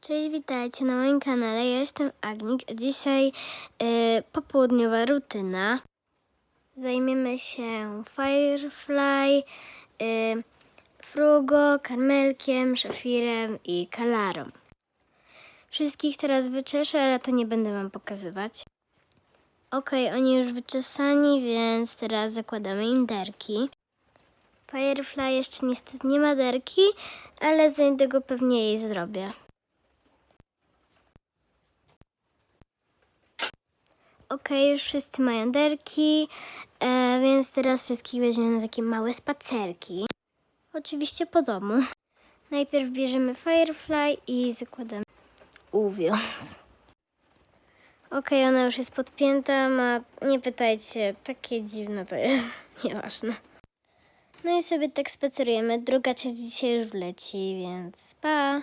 Cześć, witajcie na moim kanale. Ja jestem Agnik, dzisiaj y, popołudniowa rutyna. Zajmiemy się Firefly, y, Frugo, Karmelkiem, Szafirem i Kalarą. Wszystkich teraz wyczeszę, ale to nie będę wam pokazywać. Ok, oni już wyczesani, więc teraz zakładamy im derki. Firefly jeszcze niestety nie ma derki, ale za niedługo pewnie jej zrobię. Okej, już wszyscy mają derki, e, więc teraz wszystkich weźmiemy na takie małe spacerki. Oczywiście po domu. Najpierw bierzemy Firefly i zakładamy uwiąz. Okej, ona już jest podpięta, ma, nie pytajcie, takie dziwne to jest, nieważne. No i sobie tak spacerujemy, druga część dzisiaj już wleci, więc pa!